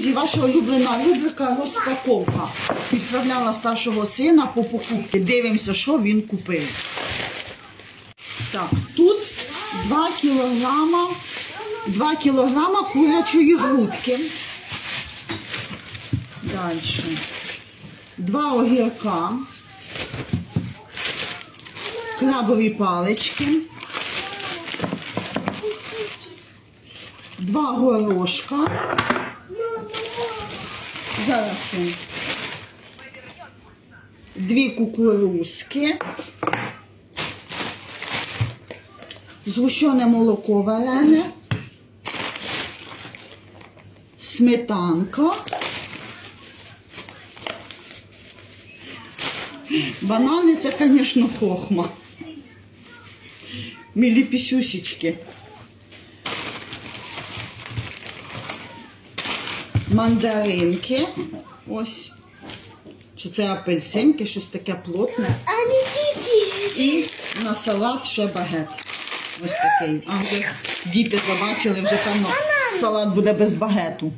Друзі, ваша улюблена рубрика розпаковка. Відправляла старшого сина по покупки. Дивимося, що він купив. Так, тут 2 кілограма, 2 кілограма курячої грудки. Далі. Два огірка. Крабові палички. Два горошка. Зараз. Дві кукурузки. Згущене молоко варене. Сметанка. Банани це, звісно, хохма. Мілі пісюсічки. Мандаринки. Ось. Чи це апельсинки, щось таке плотне. А не тіті. І на салат ще багет. Ось такий. А вже діти побачили, вже певно салат буде без багету.